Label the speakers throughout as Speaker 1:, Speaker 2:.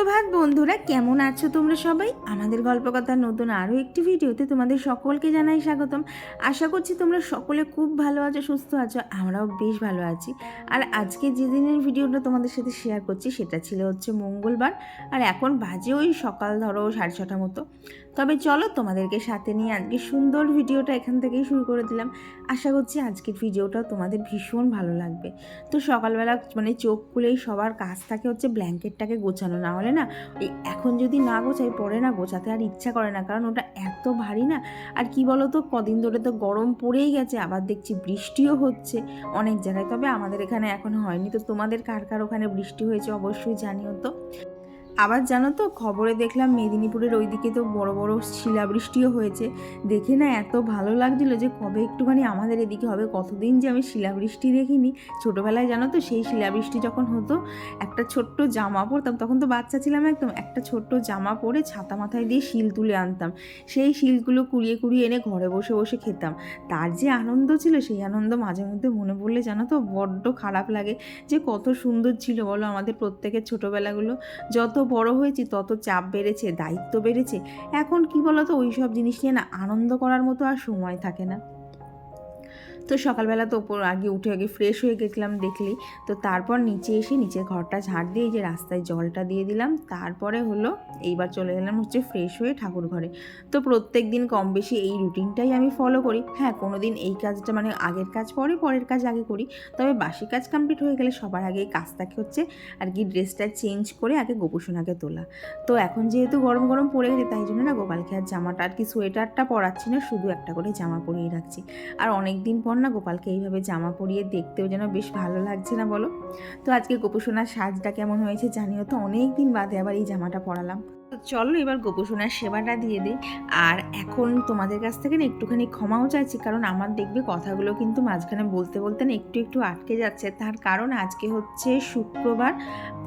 Speaker 1: সুপ্রভাত বন্ধুরা, কেমন আছো তোমরা সবাই? আমাদের গল্পকথার নতুন আরও একটি ভিডিওতে তোমাদের সকলকে জানাই স্বাগতম। আশা করছি তোমরা সকলে খুব ভালো আছো, সুস্থ আছো, আমরাও বেশ ভালো আছি। আর আজকে যে দিনের ভিডিওটা তোমাদের সাথে শেয়ার করছি, সেটা ছিল হচ্ছে মঙ্গলবার। আর এখন বাজে ওই সকাল ধরো সাড়ে ছটা মতো। তবে চলো তোমাদেরকে সাথে নিয়ে আজকে সুন্দর ভিডিওটা এখান থেকেই শুরু করে দিলাম। আশা করছি আজকের ভিডিওটাও তোমাদের ভীষণ ভালো লাগবে। তো সকালবেলা মানে চোখ খুলেই সবার কাজ থাকে হচ্ছে ব্ল্যাঙ্কেটটাকে গোছানো। না হলে না এই এখন যদি না গোছাই, পরে না গোছাতে আর ইচ্ছা করে না, কারণ ওটা এত ভারী না। আর কি বলো তো কদিন ধরে তো গরম পড়েই গেছে, আবার দেখছি বৃষ্টিও হচ্ছে অনেক জায়গায়। তবে আমাদের এখানে এখন হয়নি। তো তোমাদের কার কার ওখানে বৃষ্টি হয়েছে অবশ্যই জানিও তো। আবার জানো তো, খবরে দেখলাম মেদিনীপুরের ওইদিকে তো বড় বড় শিলাবৃষ্টিও হয়েছে। দেখে না এত ভালো লাগছিল যে কবে একটুখানি আমাদের এদিকে হবে। কতদিন যে আমি শিলাবৃষ্টি দেখিনি। ছোটোবেলায় জানো তো সেই শিলাবৃষ্টি যখন হতো, একটা ছোট্ট জামা পরতাম, তখন তো বাচ্চা ছিলাম একদম, একটা ছোট্ট জামা পরে ছাতা মাথায় দিয়ে শিল তুলে আনতাম। সেই শিলগুলো কুড়িয়ে কুড়িয়ে এনে ঘরে বসে বসে খেতাম। তার যে আনন্দ ছিল, সেই আনন্দ মাঝে মধ্যে মনে পড়লে জানো তো বড্ড খারাপ লাগে যে কত সুন্দর ছিল বলো আমাদের প্রত্যেকের ছোটোবেলাগুলো। যত বড় হয়েছি, তত চাপ বেড়েছে, দায়িত্ব বেড়েছে। এখন কি বলতো ওই সব জিনিস নিয়ে না আনন্দ করার মতো আর সময় থাকে না। তো সকালবেলা তো ওপর আগে উঠে আগে ফ্রেশ হয়ে গেছিলাম দেখলি। তো তারপর নিচে এসে নিচের ঘরটা ঝাড় দিয়ে যে রাস্তায় জলটা দিয়ে দিলাম। তারপরে হলো এইবার চলে গেলাম হচ্ছে ফ্রেশ হয়ে ঠাকুর ঘরে। তো প্রত্যেক দিন কম বেশি এই রুটিনটাই আমি ফলো করি। হ্যাঁ কোনো দিন এই কাজটা মানে আগের কাজ পরে পরের কাজ আগে করি। তবে বাসি কাজ কমপ্লিট হয়ে গেলে সবার আগে এই কাজটাকে হচ্ছে আর কি ড্রেসটা চেঞ্জ করে আগে গোপুসোনাকে তোলা। তো এখন যেহেতু গরম গরম পড়ে গেছে, তাই জন্য না গোপালকে আর জামাটা আর কি সোয়েটারটা পরাচ্ছি না, শুধু একটা করে জামা পরিয়ে রাখছি। আর অনেক দিন পর না গোপালকে এইভাবে জামা পরিয়ে দেখতেও যেন বেশ ভালো লাগছে না বলো? তো আজকে গোপুসোনার সাজটা কেমন হয়েছে জানিও তো? অনেক দিন বাদে আবার এই জামাটা পরালাম। তো চলো এবার গোপুসোনার সেবাটা দিয়ে দিই। আর এখন তোমাদের কাছ থেকে না একটুখানি ক্ষমাও চাইছি, কারণ আমার দেখবে কথাগুলো কিন্তু মাঝখানে বলতে বলতে না একটু একটু আটকে যাচ্ছে। তার কারণ আজকে হচ্ছে শুক্রবার,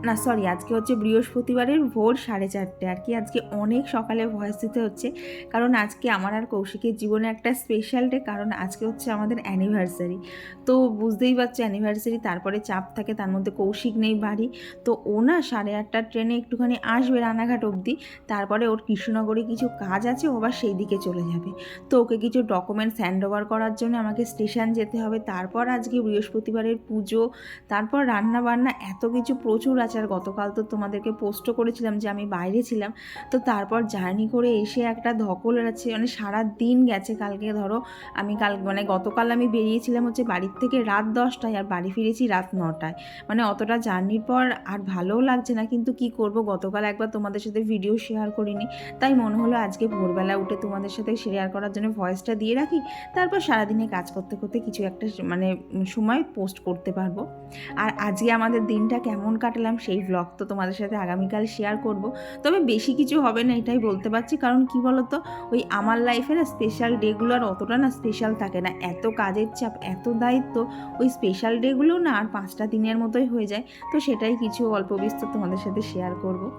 Speaker 1: না সরি আজকে হচ্ছে বৃহস্পতিবারের ভোর সাড়ে চারটে। আর কি আজকে অনেক সকালে ভয়েস দিতে হচ্ছে, কারণ আজকে আমার আর কৌশিকের জীবনে একটা স্পেশাল ডে কারণ আজকে হচ্ছে আমাদের অ্যানিভার্সারি তো বুঝতেই পারছ অ্যানিভার্সারি তারপরে চাপ থাকে, তার মধ্যে কৌশিক নেই বাড়ি। তো ও না সাড়ে আটটার ট্রেনে একটুখানি আসবে রানাঘাট অবধি। তারপরে ওর কৃষ্ণনগরে কিছু কাজ আছে, ও আবার সেই দিকে চলে যাবে। তো ওকে কিছু ডকুমেন্টস হ্যান্ড ওভার করার জন্য আমাকে স্টেশন যেতে হবে। তারপর আজকে বৃহস্পতিবারের পুজো, তারপর রান্না বান্না এত কিছু প্রচুর আছে। আর গতকাল তো তোমাদেরকে পোস্টও করেছিলাম যে আমি বাইরে ছিলাম। তো তারপর জার্নি করে এসে একটা ধকল আছে মানে সারা দিন গেছে কালকে ধরো। আমি কাল মানে গতকাল আমি বেরিয়েছিলাম হচ্ছে বাড়ির থেকে রাত দশটায় আর বাড়ি ফিরেছি রাত নটায়। মানে অতটা জার্নির পর আর ভালোও লাগছে না। কিন্তু কি করব? গতকাল একবার তোমাদের সাথে ভিডিও শেয়ার করিনি। তাই মনে হলো আজকে ভোরবেলা উঠে তোমাদের সাথে শেয়ার করার জন্য ভয়েসটা দিয়ে রাখি। তারপর সারাদিনে কাজ করতে করতে কিছু একটা মানে সময় পোস্ট করতে পারব। আর আজকে আমাদের দিনটা কেমন কাটালাম সেই ব্লগ তো তোমাদের সাথে আগামীকাল শেয়ার করব। তবে বেশি কিছু হবে না এটাই বলতে পারছি। কারণ কি বলতো? ওই আমার লাইফে না স্পেশাল ডেগুলো আর অতটা না স্পেশাল থাকে না। এত কাজের চাপ, এত দায়িত্ব, ওই স্পেশাল ডেগুলো না আর পাঁচটা দিনের মতোই হয়ে যায়। তো সেটাই কিছু অল্প বিস্তর তোমাদের সাথে শেয়ার করব।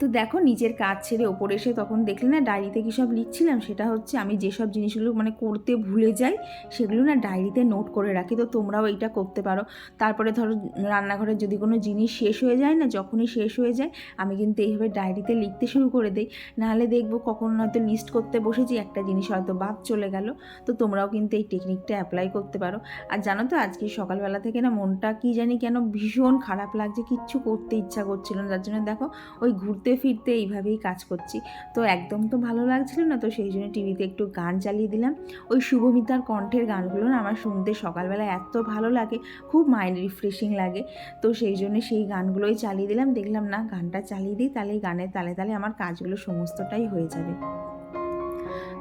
Speaker 1: তো দেখো নিজের কাজ ছেড়ে ওপরে এসে তখন দেখলে না ডায়েরিতে কী সব লিখছিলাম? সেটা হচ্ছে আমি যেসব জিনিসগুলো মানে করতে ভুলে যাই, সেগুলো না ডায়েরিতে নোট করে রাখি। তো তোমরাও এইটা করতে পারো। তারপরে ধরো রান্নাঘরের যদি কোনো জিনিস শেষ হয়ে যায় না, যখনই শেষ হয়ে যায়, আমি কিন্তু এইভাবে ডায়েরিতে লিখতে শুরু করে দিই। নাহলে দেখব কখন হয়তো লিস্ট করতে বসেছি, একটা জিনিস হয়তো বাদ চলে গেল। তো তোমরাও কিন্তু এই টেকনিকটা অ্যাপ্লাই করতে পারো। আর জানো তো আজকে সকালবেলা থেকে না মনটা কি জানি কেন ভীষণ খারাপ লাগছে, কিচ্ছু করতে ইচ্ছা করছিল না। যার জন্য দেখো ওই ঘুরতে ফিরতে এইভাবেই কাজ করছি। তো একদম তো ভালো লাগছিল না, তো সেই জন্য টিভিতে একটু গান চালিয়ে দিলাম। ওই শুভমিতার কণ্ঠের গানগুলো না আমার শুনতে সকালবেলা এত ভালো লাগে, খুব মাইন্ড রিফ্রেশিং লাগে। তো সেই জন্য সেই গানগুলোই চালিয়ে দিলাম। দেখলাম না, গানটা চালিয়ে দিই, তাহলে গানের তালে তালে আমার কাজগুলো সমস্তটাই হয়ে যাবে।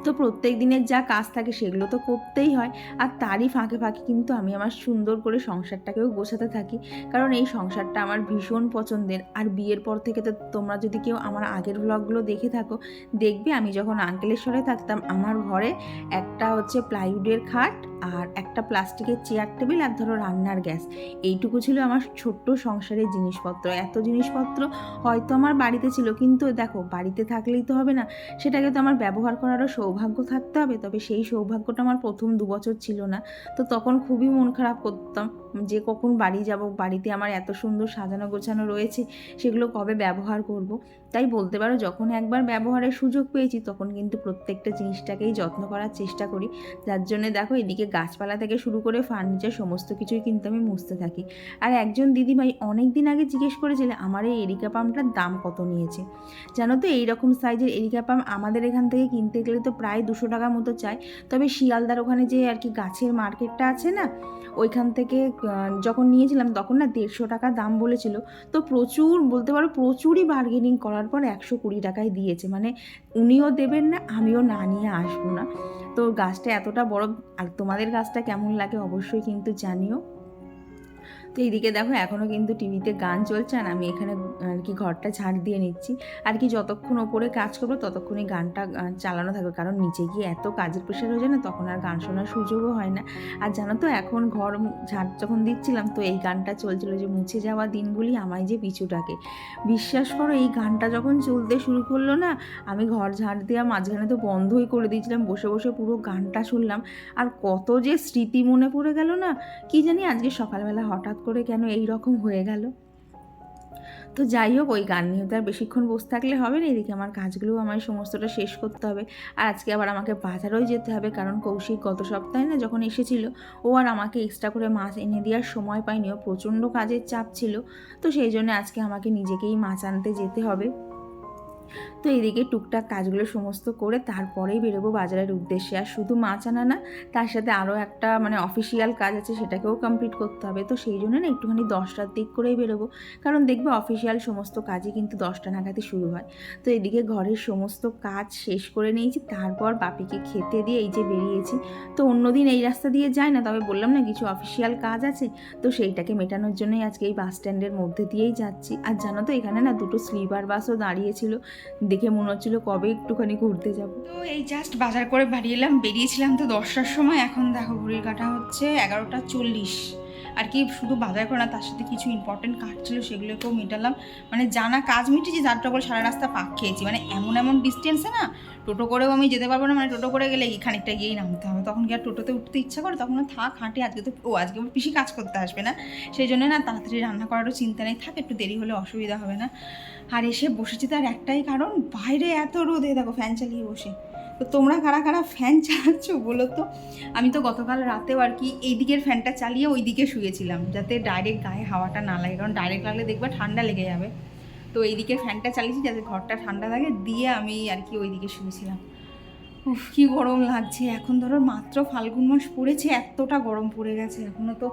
Speaker 1: তো প্রত্যেক দিনের যা কাজ থাকে সেগুলো তো করতেই হয়। আর তারই ফাঁকে ফাঁকে কিন্তু আমি আমার সুন্দর করে সংসারটাকেও গোছাতে থাকি। কারণ এই সংসারটা আমার ভীষণ পছন্দের। আর বিয়ের পর থেকে তো তোমরা যদি কেউ আমার আগের ব্লগগুলো দেখে থাকো, দেখবে আমি যখন আঙ্কেলেশ্বরে থাকতাম, আমার ঘরে একটা হচ্ছে প্লাইউডের খাট আর একটা প্লাস্টিকের চেয়ার টেবিল আর ধরো রান্নার গ্যাস। এইটুকু ছিল আমার ছোট্ট সংসারের জিনিসপত্র। এত জিনিসপত্র হয়তো আমার বাড়িতে ছিল, কিন্তু দেখো বাড়িতে থাকলেই তো হবে না। সেটাকে তো আমার ব্যবহার করারও সৌভাগ্য থাকতে হবে, তবে সেই সৌভাগ্যটা আমার প্রথম দু বছর ছিল না। তো তখন খুবই মন খারাপ করতাম। যে কখন বাড়ি যাব, বাড়িতে আমার এত সুন্দর সাজানো গোছানো রয়েছে, সেগুলো কবে ব্যবহার করব। তাই বলতে পারো, যখন একবার ব্যবহারের সুযোগ পেয়েছি, তখন কিন্তু প্রত্যেকটা জিনিসটাকেই যত্ন করার চেষ্টা করি। যার জন্য দেখো, এদিকে গাছপালা থেকে শুরু করে ফার্নিচার, সমস্ত কিছুই কিন্তু আমি মুছতে থাকি। আর একজন দিদিভাই অনেক দিন আগে জিজ্ঞেস করেছিল, আমার এই এরিকা পাম্পটার দাম কত নিয়েছে? জানো তো, এইরকম সাইজের এরিকা পাম্প আমাদের এখান থেকে কিনতে গেলে তো প্রায় দুশো টাকা মতো চাই। তবে শিয়ালদার ওখানে যে আর কি গাছের মার্কেটটা আছে না ওইখান থেকে যখন নিয়েছিলাম তখন না দেড়শো টাকা দাম বলেছিল। তো প্রচুর, বলতে পারো প্রচুরই বার্গেনিং করার পর একশো কুড়ি টাকায় দিয়েছে। মানে উনিও দেবেন না, আমিও না নিয়ে আসব না। তো গাছটা এতটা বড়, আর তোমাদের গাছটা কেমন লাগে অবশ্যই কিন্তু জানিও। তো এইদিকে দেখো এখনও কিন্তু টিভিতে গান চলছে আর আমি এখানে, আর কি ঘরটা ঝাড় দিয়ে নিচ্ছি। আর কি যতক্ষণ ওপরে কাজ করব, ততক্ষণই গানটা চালানো থাকবে। কারণ নিচে গিয়ে এত কাজের প্রেশার হয়ে যায় না, তখন আর গান শোনার সুযোগও হয় না। আর জানো তো, এখন ঘর ঝাড় যখন দিচ্ছিলাম, তো এই গানটা চলছিল যে, মুছে যাওয়া দিনগুলি আমায় যে পিছু ডাকে বিশ্বাস করো, এই গানটা যখন চলতে শুরু করল না, আমি ঘর ঝাড় দেওয়া মাঝখানে তো বন্ধই করে দিয়েছিলাম, বসে বসে পুরো গানটা শুনলাম। আর কত যে স্মৃতি মনে পড়ে গেল না, কি জানি আজকে সকালবেলা হঠাৎ করে কেন এই রকম হয়ে গেল? তো যাই হোক, ওই গান নিয়ে তো আর বেশিক্ষণ বসে থাকলে হবে না। এদিকে আমার কাজগুলোও আমার সমস্তটা শেষ করতে হবে। আর আজকে আবার আমাকে বাজারেও যেতে হবে, কারণ কৌশিক গত সপ্তাহে না যখন এসেছিল, ও আর আমাকে এক্সট্রা করে মাছ এনে দেওয়ার সময় পায়নি। ও প্রচণ্ড কাজের চাপ ছিল। তো সেই জন্য আজকে আমাকে নিজেকেই মাছ আনতে যেতে হবে। তো এদিকে টুকটাক কাজগুলো সমস্ত করে তারপরেই বেরোবো বাজারের উদ্দেশ্যে। আর শুধু মাছ আনা না, তার সাথে আরও একটা মানে অফিসিয়াল কাজ আছে, সেটাকেও কমপ্লিট করতে হবে। তো সেই জন্য না একটুখানি দশটার দিক করেই বেরোবো। কারণ দেখবে অফিসিয়াল সমস্ত কাজই কিন্তু দশটা নাগাদই শুরু হয়। তো এদিকে ঘরের সমস্ত কাজ শেষ করে নিয়েছি, তারপর বাপিকে খেতে দিয়ে এই যে বেরিয়েছি। তো অন্যদিন এই রাস্তা দিয়ে যায় না, তবে বললাম না কিছু অফিসিয়াল কাজ আছে, তো সেইটাকে মেটানোর জন্যই আজকে এই বাস স্ট্যান্ডের মধ্যে দিয়েই যাচ্ছি। আর জানো তো এখানে না দুটো স্লিপার বাসও দাঁড়িয়েছিল দেখে মনে হচ্ছিল কবে একটুখানি ঘুরতে যাব।
Speaker 2: তো এই জাস্ট বাজার করে বাড়ি এলাম, বেরিয়েছিলাম তো দশটার সময়, এখন দেখো ঘুরির কাটা হচ্ছে এগারোটা চল্লিশ। আর কি শুধু বাজার করে না, তার সাথে কিছু ইম্পর্টেন্ট কাজ ছিল, সেগুলোকেও মেটালাম। মানে জানা কাজ মিটেছি, যার বলে সারা রাস্তা পাক খেয়েছি। মানে এমন এমন ডিস্টেন্সে না, টোটো করেও আমি যেতে পারব না মানে টোটো করে গেলে খানিকটা গিয়েই নামতে হবে। তখন কি আর টোটোতে উঠতে ইচ্ছা করে? তখন থাক, হাঁটে, আজকে তো, ও আজকে আমার পিসি কাজ করতে আসবে না। সেই জন্য না তাড়াতাড়ি রান্না করারও চিন্তা নেই। থাক, একটু দেরি হলে অসুবিধা হবে না। আর এসে বসেছি তার একটাই কারণ, বাইরে এত রোদে, দেখো ফ্যান চালিয়ে বসে। তো তোমরা কারা কারা ফ্যান চালাচ্ছ বলো তো? আমি তো গতকাল রাতেও আর কি এই দিকের ফ্যানটা চালিয়ে ওই দিকে শুয়েছিলাম, যাতে ডাইরেক্ট গায়ে হাওয়াটা না লাগে, কারণ ডাইরেক্ট লাগলে দেখবে ঠান্ডা লেগে যাবে। তো এই দিকে ফ্যানটা চালিয়েছি, যাতে ঘরটা ঠান্ডা লাগে, দিয়ে আমি আর কি ওই দিকে শুয়েছিলাম। উফ, কি গরম লাগছে। এখন ধরো মাত্র ফাল্গুন মাস পড়েছে, এতটা গরম পড়ে গেছে এখনও তো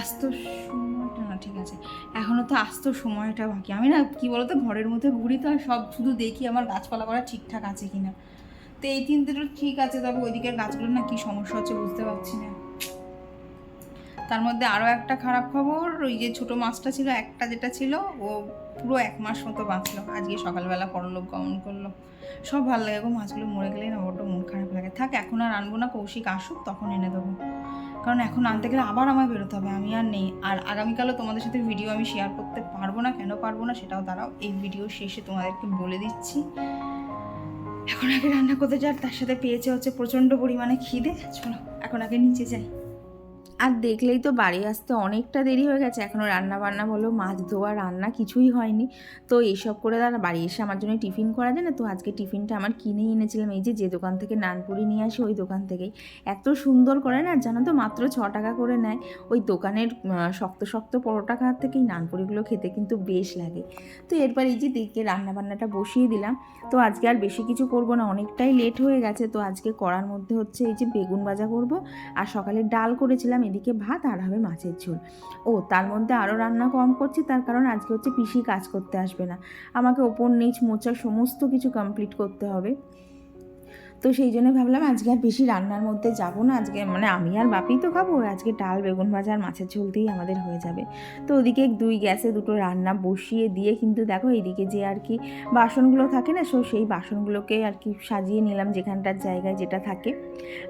Speaker 2: আস্ত সময়টা, না, ঠিক আছে। এখনও তো আস্ত সময়টা বাকি। আমি না, কি বলতো, ঘরের মধ্যে ঘুরি তো আর সব শুধু দেখি আমার গাছপালা করা ঠিকঠাক আছে কিনা। তো এই তিনটেটা ঠিক আছে, তবে ওইদিকের গাছগুলো না কি সমস্যা হচ্ছে বুঝতে পারছি না। তার মধ্যে আরও একটা খারাপ খবর, ওই যে ছোটো মাছটা ছিল, একটা যেটা ছিল, ও পুরো এক মাস মতো বাঁচলো। আজকে সকালবেলা পরলোক গমন করল। সব ভালো লাগে গো, মাছগুলো মরে গেলে না বড্ড মন খারাপ লাগে। থাক, এখন আর আনব না, কৌশিক আসুক, তখন এনে দেবো। কারণ এখন আনতে গেলে আবার আমায় বেরোতে হবে, আমি আর নেই। আর আগামীকালও তোমাদের সাথে ভিডিও আমি শেয়ার করতে পারব না, কেন পারব না, সেটাও দাঁড়াও। এই ভিডিও শেষে তোমাদেরকে বলে দিচ্ছি। এখন আগে রান্না করতে যার তার সাথে পেয়েছে হচ্ছে প্রচণ্ড পরিমাণে খিদে। চলো, এখন আগে নিচে যাই।
Speaker 1: আর দেখলেই তো বাড়ি আসতে অনেকটা দেরি হয়ে গেছে। এখনও রান্না বান্না বলো, মাছ ধোয়া, রান্না কিছুই হয়নি। তো এইসব করে দাঁড়া, বাড়ি এসে আমার জন্য টিফিন করা যায় না? তো আজকে টিফিনটা আমার কিনেই এনেছিলাম। এই যে যে দোকান থেকে নানপুরি নিয়ে আসি, ওই দোকান থেকেই। এত সুন্দর করে না, জানো তো, মাত্র ছ টাকা করে নেয়। ওই দোকানের শক্ত শক্ত পরোটা খাওয়ার থেকে এই নানপুরিগুলো খেতে কিন্তু বেশ লাগে। তো এরপর এই যে, দেখে রান্না বান্নাটা বসিয়ে দিলাম। তো আজকে আর বেশি কিছু করব না, অনেকটাই লেট হয়ে গেছে। তো আজকে করার মধ্যে হচ্ছে এই যে, বেগুন ভাজা করব। আর সকালে ডাল করেছিলাম এদিকে ভাত আর হবে মাছের ঝোল। ও, তার মধ্যে আরও রান্না কম করছি, তার কারণ আজকে হচ্ছে পিসি কাজ করতে আসবে না। আমাকে ওপর নিচ মোচা সমস্ত কিছু কমপ্লিট করতে হবে। তো সেই জন্য ভাবলাম আজকে আর বেশি রান্নার মধ্যে যাব না। আজকে মানে আমি আর বাপি তো খাব। আজকে ডাল, বেগুন ভাজা আর মাছের ঝোল দিয়েই আমাদের হয়ে যাবে। তো ওদিকে দুই গ্যাসে দুটো রান্না বসিয়ে দিয়ে কিন্তু দেখো এইদিকে যে আর কি বাসনগুলো থাকে না, সো সেই বাসনগুলোকে আর কি সাজিয়ে নিলাম যেখানটার জায়গায় যেটা থাকে।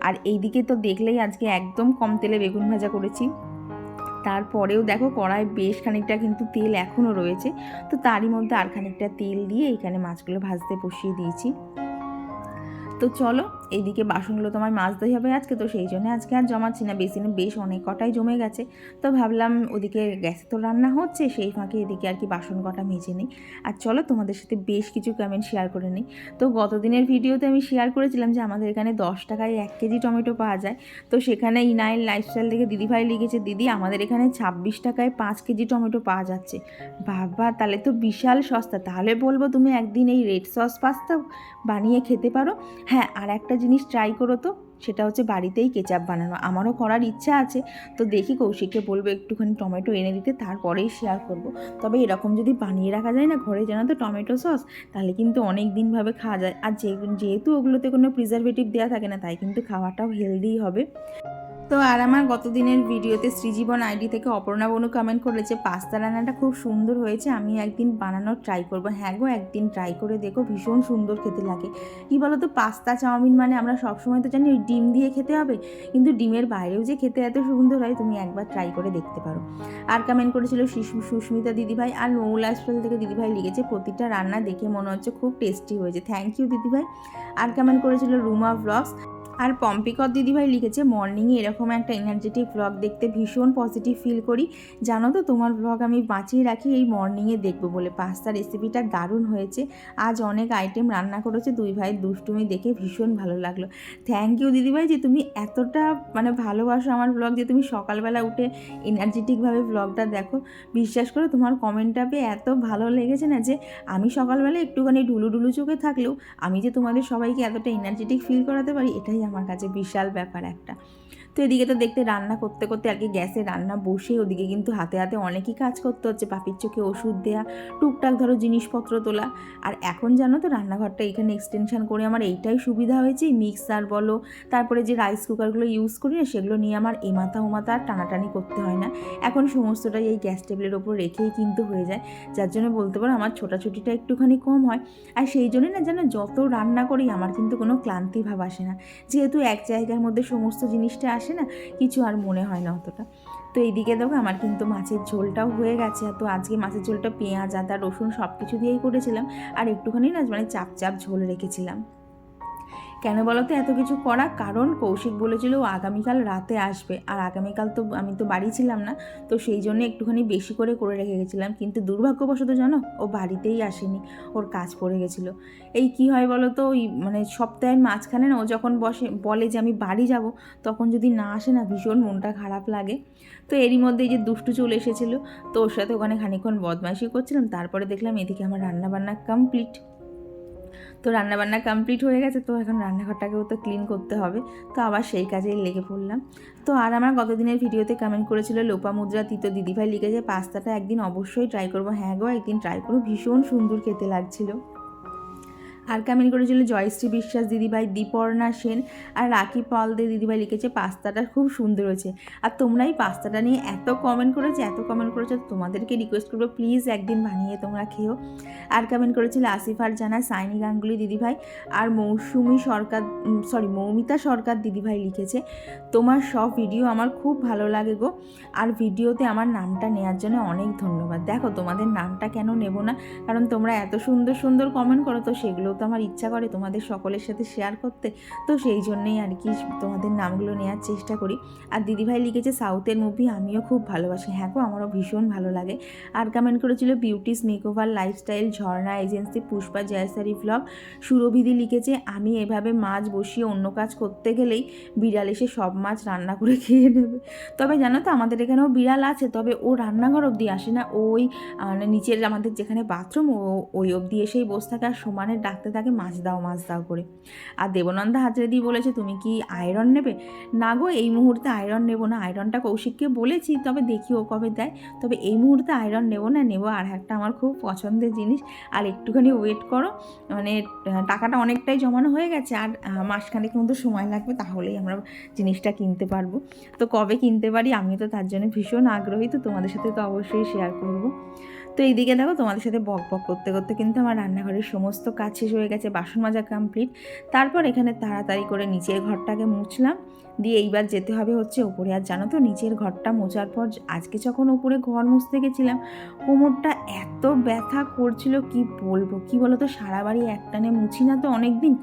Speaker 1: আর এইদিকে তো দেখলেই আজকে একদম কম তেলে বেগুন ভাজা করেছি। তারপরেও দেখো কড়াই বেশ খানিকটা কিন্তু তেল এখনও রয়েছে। তো তারই মধ্যে আর খানিকটা তেল দিয়ে এখানে মাছগুলো ভাজতে বসিয়ে দিয়েছি। তো চলো এইদিকে বাসনগুলো তো আমার মাজতেই হবে আজকে, তো সেই জন্য আজকে আর জমাচ্ছি না। বেসিনে বেশ অনেক কটাই জমে গেছে। তো ভাবলাম ওদিকে গ্যাসে তো রান্না হচ্ছে, সেই ফাঁকে এদিকে আর কি বাসন কটা মেজে নিই। আর চলো তোমাদের সাথে বেশ কিছু কমেন্ট শেয়ার করে নিই। তো গত দিনের ভিডিওতে আমি শেয়ার করেছিলাম যে আমাদের এখানে দশ টাকায় এক কেজি টমেটো পাওয়া যায়। তো সেখানে ইনাইল লাইফস্টাইল থেকে দিদিভাই লিখেছে, দিদি, আমাদের এখানে ছাব্বিশ টাকায় পাঁচ কেজি টমেটো পাওয়া যাচ্ছে। বাবা, তাহলে তো বিশাল সস্তা। তাহলে বলব তুমি একদিন এই রেড সস পাস্তা বানিয়ে খেতে পারো? হ্যাঁ আর একটা জিনিস ট্রাই করো তো। সেটা হচ্ছে বাড়িতেই কেচাপ বানানো। আমারও করার ইচ্ছা আছে। তো দেখি কৌশিককে বলব একটুখানি টমেটো এনে দিতে, তারপরেই শেয়ার করব। তবে এরকম যদি বানিয়ে রাখা যায় না ঘরে যেন তো টমেটো সস তাহলে কিন্তু অনেক দিনভাবে খাওয়া যায়। আর যেহেতু ওগুলোতে কোনো প্রিজারভেটিভ দেওয়া থাকে না, তাই কিন্তু খাওয়াটাও হেলদিই হবে। তো আর আমার গত দিনের ভিডিওতে শ্রীজীবন আইডি থেকে অপর্ণা বনু কমেন্ট করেছে পাস্তা রান্নাটা খুব সুন্দর হয়েছে, আমি একদিন বানানোর ট্রাই করব। হ্যাঁ গো, একদিন ট্রাই করে দেখো, ভীষণ সুন্দর খেতে লাগে। কী বলো তো পাস্তা, চাউমিন মানে আমরা সবসময় তো জানি ওই ডিম দিয়ে খেতে হবে, কিন্তু ডিমের বাইরেও যে খেতে এত সুন্দর হয়, তুমি একবার ট্রাই করে দেখতে পারো। আর কমেন্ট করেছিল সুস্মিতা দিদিভাই আর মৌ লাইফস্টাইল থেকে দিদিভাই লিখেছে, প্রতিটা রান্না দেখে মনে হচ্ছে খুব টেস্টি হয়েছে। থ্যাংক ইউ দিদিভাই। আর কমেন্ট করেছিল রুমা ব্লগস আর পম্পিকর দিদিভাই লিখেছে, মর্নিংয়ে এরকম একটা এনার্জেটিক ব্লগ দেখতে ভীষণ পজিটিভ ফিল করি। জানো তো, তোমার ব্লগ আমি বাঁচিয়ে রাখি, এই মর্নিংয়ে দেখব বলে। পাস্তা রেসিপিটা দারুণ হয়েছে। আজ অনেক আইটেম রান্না করেছে, দুই ভাইয়ের দুষ্টুমি দেখে ভীষণ ভালো লাগল। থ্যাংক ইউ দিদিভাই যে তুমি এতটা মানে ভালোবাসো আমার ব্লগ যে তুমি সকালবেলা উঠে এনার্জেটিকভাবে ব্লগটা দেখো। বিশ্বাস করো, তোমার কমেন্টটা পেয়ে এত ভালো লেগেছে না যে, আমি সকালবেলা একটুখানি ডুলু ডুলু চোখে থাকলেও আমি যে তোমাদের সবাইকে এতটা এনার্জেটিক ফিল করাতে পারি, এটাই আমার কাছে বিশাল ব্যাপার একটা। তো এদিকে তো দেখতে রান্না করতে করতে আর কি গ্যাসে রান্না বসে ওদিকে কিন্তু হাতে হাতে অনেকই কাজ করতে হচ্ছে। পাপির চোখে ওষুধ দেওয়া টুকটাক ধরো জিনিসপত্র তোলা। আর এখন জানো তো রান্নাঘরটা এখানে এক্সটেনশন করে আমার এইটাই সুবিধা হয়েছে। মিক্সার বলো, তারপরে যে রাইস কুকারগুলো ইউজ করি না, সেগুলো নিয়ে আমার এমাথা ওমাথা আর টানাটানি করতে হয় না। এখন সমস্তটাই এই গ্যাস টেবিলের ওপর রেখেই কিন্তু হয়ে যায়। যার জন্য বলতে পারো আমার ছোটাছুটিটা একটুখানি কম হয়। আর সেই জন্যই না যেন যত রান্না করি, আমার কিন্তু কোনো ক্লান্তি ভাব আসে না। যেহেতু এক জায়গার মধ্যে সমস্ত জিনিসটা আসে না, কিছু আর মনে হয় না অতটা। তো এইদিকে দেখো আমার কিন্তু মাছের ঝোলটাও হয়ে গেছে। তো আজকে মাছের ঝোলটা পেঁয়াজ, আদা, রসুন সব কিছু দিয়েই করেছিলাম। আর একটুখানি না মানে চাপ চাপ ঝোল রেখেছিলাম। কেন বলো তো এত কিছু করা কারণ কৌশিক বলেছিল ও আগামীকাল রাতে আসবে। আর আগামীকাল তো আমি তো বাড়ি ছিলাম না, তো সেই জন্য একটুখানি বেশি করে করে রেখে গেছিলাম। কিন্তু দুর্ভাগ্যবশত জানো, ও বাড়িতেই আসেনি, ওর কাজ পড়ে গেছিল। এই কি হয় বলো তো, ওই মানে সপ্তাহের মাঝখানে না ও যখন বসে, বলে যে আমি বাড়ি যাব, তখন যদি না আসে না, ভীষণ মনটা খারাপ লাগে। তো এরই মধ্যে এই যে দুষ্টু চলে এসেছিল, তো ওর সাথে ওখানে খানিক্ষণ বদমাইশি করছিলাম, তারপরে দেখলাম এদিকে আমার রান্নাবান্না কমপ্লিট তো রান্নাবান্না কমপ্লিট হয়ে গেছে, তো এখন রান্নাঘরটাকেও তো ক্লিন করতে হবে। তো আবার সেই কাজেই লেগে পড়লাম। তো আর আমার গতদিনের ভিডিওতে কমেন্ট করেছিল লোপা মুদ্রা, তিতো দিদিভাই লিখেছে, পাস্তাটা একদিন অবশ্যই ট্রাই করব। হ্যাঁ গো, একদিন ট্রাই করো ভীষণ সুন্দর খেতে লাগছিল। আর কমেন্ট করেছিল জয়শ্রী বিশ্বাস, দিদিভাই দীপর্ণা সেন আর রাখি পাল দে দিদিভাই লিখেছে, পাস্তাটা খুব সুন্দর হয়েছে। আর তোমরা এই পাস্তাটা নিয়ে এত কমেন্ট করেছ, এত কমেন্ট করেছ তোমাদেরকে রিকোয়েস্ট করব প্লিজ একদিন বানিয়ে তোমরা খেও আর কমেন্ট করেছিল আসিফার জানা সাইনি গাঙ্গুলি দিদিভাই আর মৌসুমি সরকার সরি মৌমিতা সরকার দিদিভাই লিখেছে, তোমার সব ভিডিও আমার খুব ভালো লাগে গো। আর ভিডিওতে আমার নামটা নেওয়ার জন্য অনেক ধন্যবাদ। দেখো তোমাদের নামটা কেন নেব না, কারণ তোমরা এত সুন্দর সুন্দর কমেন্ট করো, তো সেগুলোও তো আমার ইচ্ছা করে তোমাদের সকলের সাথে শেয়ার করতে। তো সেই জন্যেই আর কি তোমাদের নামগুলো নেওয়ার চেষ্টা করি। আর দিদিভাই লিখেছে, সাউথের মুভি আমিও খুব ভালোবাসি। হ্যাঁ গো, আমারও ভীষণ ভালো লাগে। আর কমেন্ট করেছিল beauty's makeover lifestyle Jharna agency Pushpa জয়সারি vlog সুরভিদি লিখেছে, আমি এভাবে মাছ বসিয়ে অন্য কাজ করতে গেলেই বিড়াল এসে সব মাছ রান্না করে খেয়ে নেবে। তবে জানো তো, আমাদের এখানেও বিড়াল আছে, তবে ও রান্নাঘর অবধি আসে না। ওই নিচের আমাদের যেখানে বাথরুম ও, ওই অবধি এসেই বসে থাকে, আর সমানে ডাকতে থাকে মাছ দাও মাছ দাও করে। আর দেবনন্দা হাজরেদি বলেছে, তুমি কি আয়রন নেবে? না গো, এই মুহূর্তে আয়রন নেব না। আয়রনটা কৌশিককে বলেছি, তবে দেখি ও কবে দেয়। তবে এই মুহূর্তে আয়রন নেব না, নেব আর একটা আমার খুব পছন্দের জিনিস। আর একটুখানি ওয়েট করো মানে টাকাটা অনেকটাই জমানো হয়ে গেছে। আর মাসখানেক মতো সময় লাগবে, তাহলেই আমরা জিনিসটা কিনতে পারব। তো কবে কিনতে পারি? আমি তো তার জন্য ভীষণ আগ্রহী। তো তোমাদের সাথে তো অবশ্যই শেয়ার করব। তো এইদিকে দেখো তোমাদের সাথে বক বক করতে করতে কিন্তু আমার রান্নাঘরের সমস্ত কাজ শেষ হয়ে গেছে, বাসন মাজা কমপ্লিট তারপর এখানে তাড়াতাড়ি করে নিচের ঘরটাকে মুছলাম। দিয়ে এইবার যেতে হবে হচ্ছে ওপরে আর জানো তো নিচের ঘরটা মোছার পর আজকে যখন ওপরে ঘর মুছতে গেছিলাম, কোমরটা এত ব্যথা করছিল, কি বলব? কি বলো তো সারা বাড়ি একটানে মুছি না তো অনেক দিন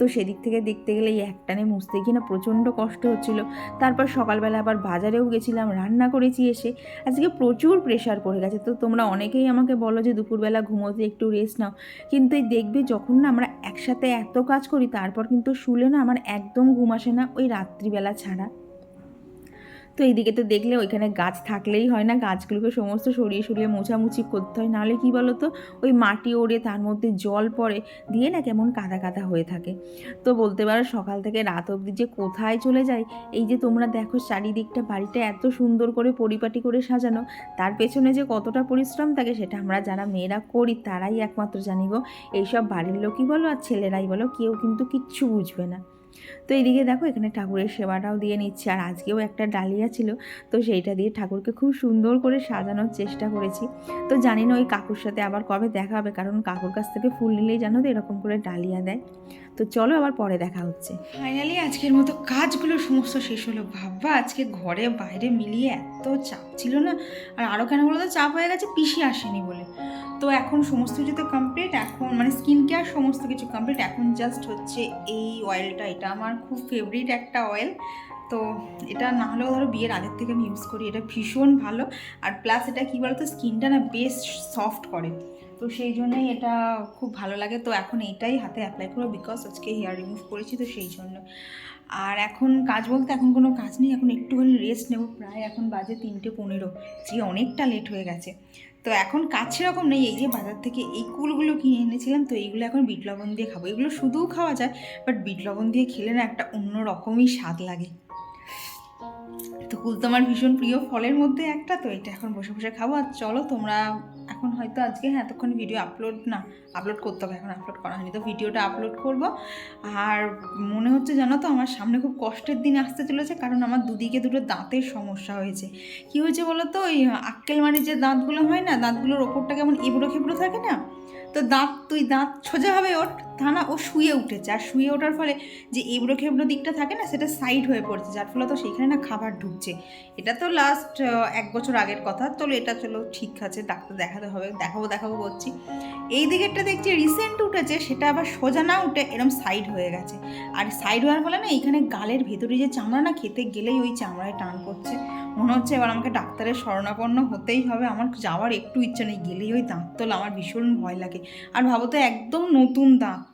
Speaker 1: তো সেদিক থেকে দেখতে গেলে এই একটানে মুছতে গিয়ে না প্রচণ্ড কষ্ট হচ্ছিল। তারপর সকালবেলা আবার বাজারেও গেছিলাম, রান্না করেছি এসে। আজকে প্রচুর প্রেশার পড়ে গেছে। তো তোমরা অনেকেই আমাকে বলো যে দুপুরবেলা ঘুমোতে একটু রেস্ট নাও। কিন্তু এই দেখবে যখন না আমরা একসাথে এত কাজ করি, তারপর কিন্তু শুলে না আমার একদম ঘুম আসে না ওই রাত্রিবেলা ছাড়া। তো এইদিকে তো দেখলে ওইখানে গাছ থাকলেই হয় না, গাছগুলোকে সমস্ত সরিয়ে সরিয়ে মোছামুছি করতে হয়। নাহলে কি বলো তো ওই মাটি ওড়ে তার মধ্যে জল পড়ে, দিয়ে না কেমন কাদা কাদা হয়ে থাকে। তো বলতে পারো সকাল থেকে রাত অবধি যে কোথায় চলে যায়, এই যে তোমরা দেখো চারিদিকটা বাড়িটা এত সুন্দর করে পরিপাটি করে সাজানো, তার পেছনে যে কতটা পরিশ্রম থাকে সেটা আমরা যারা মেয়েরা করি তারাই একমাত্র জানি গো। এইসব বাড়ির লোকই বলো আর ছেলেরাই বলো, কেউ কিন্তু কিচ্ছু বুঝবে না। তো এইদিকে দেখো এখানে ঠাকুরের সেবাটাও দিয়ে নিচ্ছি। আর আজকেও একটা ডালিয়া ছিল, তো সেইটা দিয়ে ঠাকুরকে খুব সুন্দর করে সাজানোর চেষ্টা করেছি। তো জানি না ওই কাকুর সাথে আবার কবে দেখা হবে, কারণ কাকুর কাছ থেকে ফুল নিলেই জানো তো এরকম করে ডালিয়া দেয়। তো চলো আবার পরে দেখা হচ্ছে।
Speaker 2: ফাইনালি আজকের মতো কাজগুলো সমস্ত শেষ হলো। ভাববা, আজকে ঘরে বাইরে মিলিয়ে এত চাপ ছিল না, আর আরও কেন বলো তো চাপ হয়ে গেছে, পিসি আসেনি বলে। তো এখন সমস্ত কিছু তো কমপ্লিট এখন মানে স্কিন কেয়ার সমস্ত কিছু কমপ্লিট এখন জাস্ট হচ্ছে এই অয়েলটা এটা আমার খুব ফেভারিট একটা অয়েল তো এটা না হলেও ধরো বিয়ের আগের থেকে আমি ইউজ করি। এটা ভীষণ ভালো। আর প্লাস এটা কী বলতো স্কিনটা না বেশ সফট করে। তো সেই জন্যই এটা খুব ভালো লাগে। তো এখন এইটাই হাতে অ্যাপ্লাই করব বিকজ আজকে হেয়ার রিমুভ করেছি তো সেই জন্য। আর এখন কাজ বলতে এখন কোনো কাজ নেই, এখন একটুখানি রেস্ট নেব। প্রায় এখন বাজে তিনটে পনেরো, যে অনেকটা লেট হয়ে গেছে। তো এখন কাজ সেরকম নেই, এই যে বাজার থেকে এই কুলগুলো কিনে এনেছিলাম, তো এইগুলো এখন বিট লবণ দিয়ে খাব। এগুলো শুধুও খাওয়া যায় বাট বিট লবণ দিয়ে খেলে না একটা অন্য রকমই স্বাদ লাগে। তো কুল তো আমার ভীষণ প্রিয় ফলের মধ্যে একটা, তো এটা এখন বসে বসে খাব। আর চলো তোমরা এখন হয়তো আজকে হ্যাঁ এতক্ষণ ভিডিও আপলোড না আপলোড করতে হবে, এখন আপলোড করা হয়নি, তো ভিডিওটা আপলোড করব। আর মনে হচ্ছে জানো তো, আমার সামনে খুব কষ্টের দিন আসতে চলেছে, কারণ আমার দুদিকে দুটো দাঁতের সমস্যা হয়েছে। কি হয়েছে বলো তো ওই আক্কেল মারির যে দাঁতগুলো হয় না, দাঁতগুলোর ওপরটা কেমন এবড়ো খেবড়ো থাকে না? তো দাঁত তুই দাঁত সোজাভাবে ওঠ, তা না ও শুয়ে উঠেছে। আর শুয়ে ওঠার ফলে যে এবড়ো খেবড়ো দিকটা থাকে না, সেটা সাইড হয়ে পড়ছে, যার ফলে তো সেইখানে না খাবার ঢুকছে। এটা তো লাস্ট এক বছর আগের কথা, চলো এটা চলো, ঠিক আছে, ডাক্তার দেখাতে হবে, দেখাবো দেখাবো করছি এই দিকেরটা দেখছি রিসেন্ট উঠেছে, সেটা আবার সোজা না উঠে এরম সাইড হয়ে গেছে। আর সাইড হওয়ার ফলে না, এইখানে গালের ভেতরে যে চামড়া না, খেতে গেলেই ওই চামড়ায় টান পড়ছে। মনে হচ্ছে এবার আমাকে ডাক্তারের শরণাপন্ন হতেই হবে, আমার যাওয়ার একটু ইচ্ছা নেই, গেলেই ওই দাঁত তোলা আমার ভীষণ ভয় লাগে। আর ভাবো তো একদম নতুন দাঁত।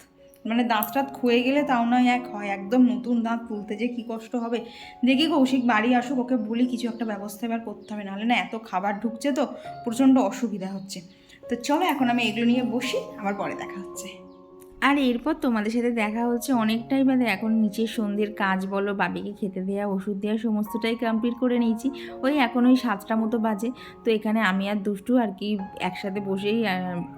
Speaker 2: মানে দাঁত টাঁত খুয়ে গেলে তাও নয় এক হয়, একদম নতুন দাঁত তুলতে যে কী কষ্ট হবে। দেখি কৌশিক বাড়ি আসুক, ওকে বলি কিছু একটা ব্যবস্থা এবার করতে হবে, নাহলে না এত খাবার ঢুকছে তো প্রচণ্ড অসুবিধা হচ্ছে। তো চলো এখন আমি এগুলো নিয়ে বসি, আবার পরে দেখা হচ্ছে।
Speaker 1: আর এরপর তোমাদের সাথে দেখা হচ্ছে অনেকটাই বাদে। এখন নিচের সন্ধ্যের কাজ বলো, বাবিকে খেতে দেওয়া ওষুধ দেওয়া সমস্তটাই কমপ্লিট করে নিয়েছি। ওই এখন ওই সাতটা মতো বাজে। তো এখানে আমি আর দুষ্টু আর কি একসাথে বসেই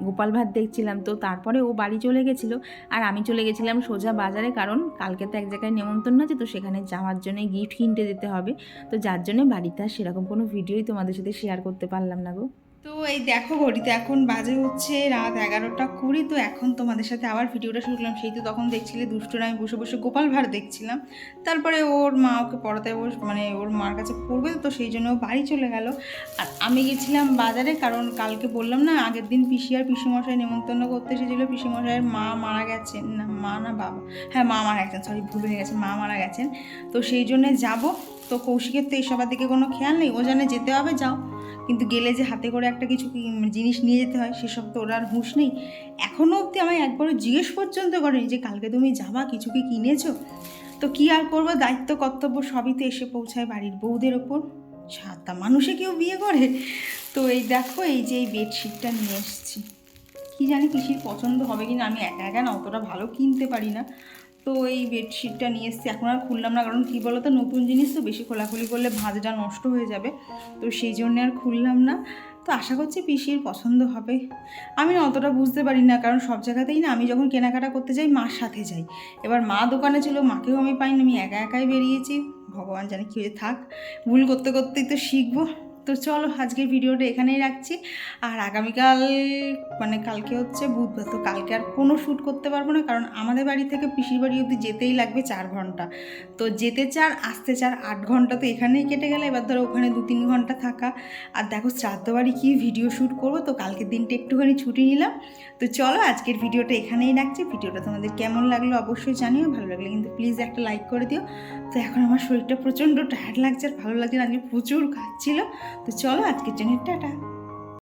Speaker 1: গোপাল ভাত দেখছিলাম। তো তারপরে ও বাড়ি চলে গেছিল। আর আমি চলে গেছিলাম সোজা বাজারে। কারণ কালকে তো এক জায়গায় নেমন্তন্ন আছে। তো সেখানে যাওয়ার জন্য গিফট কিনতে যেতে হবে। তো যার জন্য বাড়িতে আর সেরকম কোনো ভিডিওই তোমাদের সাথে শেয়ার করতে পারলাম না গো।
Speaker 2: তো এই দেখো ঘড়িতে এখন বাজে হচ্ছে রাত এগারোটা কুড়ি, তো এখন তোমাদের সাথে আবার ভিডিওটা শুরু করলাম। সেই তো তখন দেখছিলে দুষ্টুর, আমি বসে বসে গোপাল ভাঁড় দেখছিলাম। তারপরে ওর মা ওকে পড়াতে বস মানে ওর মার কাছে পড়বে, তো সেই জন্য ও বাড়ি চলে গেল। আর আমি গেছিলাম বাজারে, কারণ কালকে বললাম না, আগের দিন পিসি আর পিসিমশাই নেমন্তন্ন করতে এসেছিল। পিসিমশাইয়ের মা মারা গেছেন। না, মা না বাবা? হ্যাঁ মা মারা গেছেন সরি ভুল হয়ে গেছে, মা মারা গেছেন। তো সেই জন্যে যাব। তো কৌশিকের তো এইসবের দিকে কোনো খেয়াল নেই, ও জানে যেতে হবে, যাও। কিন্তু গেলে যে হাতে করে একটা কিছু কি- জিনিস নিয়ে যেতে হয়, সেসব তো ওর আর হুঁশ নেই। এখনও অবধি আমায় একবারও জিজ্ঞেস পর্যন্ত করেনি যে কালকে তুমি যাবা, কিছু কি কিনেছো? তো কি আর করব, দায়িত্ব, কর্তব্য সবই তো এসে পৌঁছায় বাড়ির বউদের ওপর। ছাতা মানুষে কেউ বিয়ে করে। তো এই দেখো, এই যে এই বেডশিটটা নিয়ে এসেছি। কি জানি পিসির পছন্দ হবে কিনা, আমি একা একা না, অতটা ভালো কিনতে পারি না। তো এই বেডশিটটা নিয়ে এসেছি। এখন আর খুললাম না, কারণ কী বলো তো নতুন জিনিস তো বেশি খোলাখুলি করলে ভাঁজটা নষ্ট হয়ে যাবে। তো সেই জন্য আর খুললাম না। তো আশা করছি পিসির পছন্দ হবে। আমি না অতটা বুঝতে পারি না, কারণ সব জায়গাতেই না আমি যখন কেনাকাটা করতে যাই, মার সাথে যাই। এবার মা দোকানে ছিল, মাকেও আমি পাইনি, আমি একা একাই বেরিয়েছি। ভগবান জানে কী হয়ে থাক। ভুল করতে করতেই তো শিখব। তো চলো আজকের ভিডিওটা এখানেই রাখছি। আর আগামীকাল মানে কালকে হচ্ছে বুধবার, তো কালকে আর কোনো শ্যুট করতে পারব না, কারণ আমাদের বাড়ি থেকে পিসির বাড়ি অবধি যেতেই লাগবে চার ঘণ্টা। তো যেতে চার, আসতে চার, আট ঘণ্টা তো এখানেই কেটে গেলে, এবার ধরো ওখানে দু তিন ঘণ্টা থাকা। আর দেখো শ্রাদ্ধ বাড়ি কী ভিডিও শ্যুট করব, তো কালকের দিনটা একটুখানি ছুটি নিলাম। তো চলো আজকের ভিডিওটা এখানেই রাখছি। ভিডিওটা তোমাদের কেমন লাগল অবশ্যই জানিও, ভালো লাগলে কিন্তু প্লিজ একটা লাইক করে দিও। তো এখন আমার শরীরটা প্রচণ্ড টায়ার্ড লাগছে আর ভালো লাগছে না, আজকে প্রচুর কাজ ছিল। তো চলো আজকের জন্য টাটা।